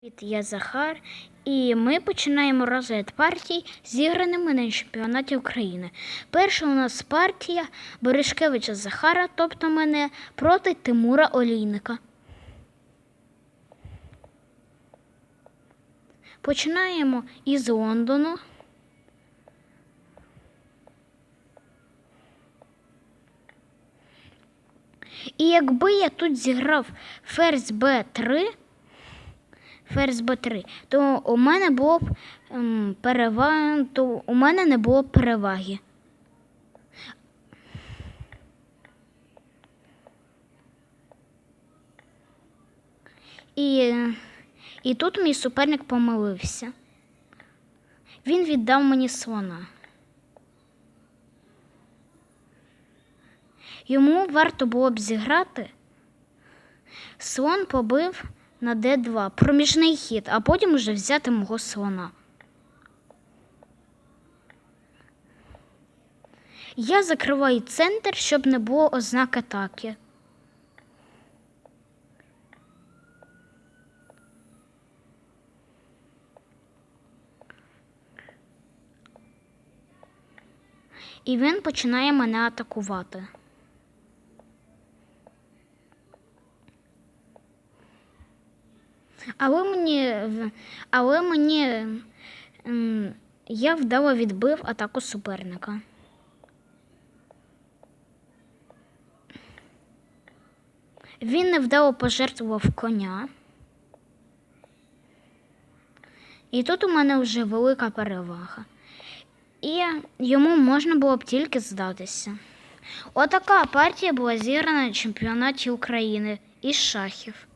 Привіт, я Захар, і ми починаємо розгляд партій, зіграними на чемпіонаті України. Перша у нас партія Боришкевича Захара, тобто мене, проти Тимура Олійника. Починаємо із Лондону. І якби я тут зіграв ферзь Б3, ферзь Б3, то у мене було б ем, перевага, то у мене не було б переваги. І, і тут мій суперник помилився. Він віддав мені слона. Йому варто було б зіграти. Слон побив на Д2, проміжний хід, а потім уже взяти мого слона. Я закриваю центр, щоб не було ознак атаки. І він починає мене атакувати. Але мені, але мені я вдало відбив атаку суперника. Він невдало пожертвував коня. І тут у мене вже велика перевага. І йому можна було б тільки здатися. Отака партія була зіграна на чемпіонаті України із шахів.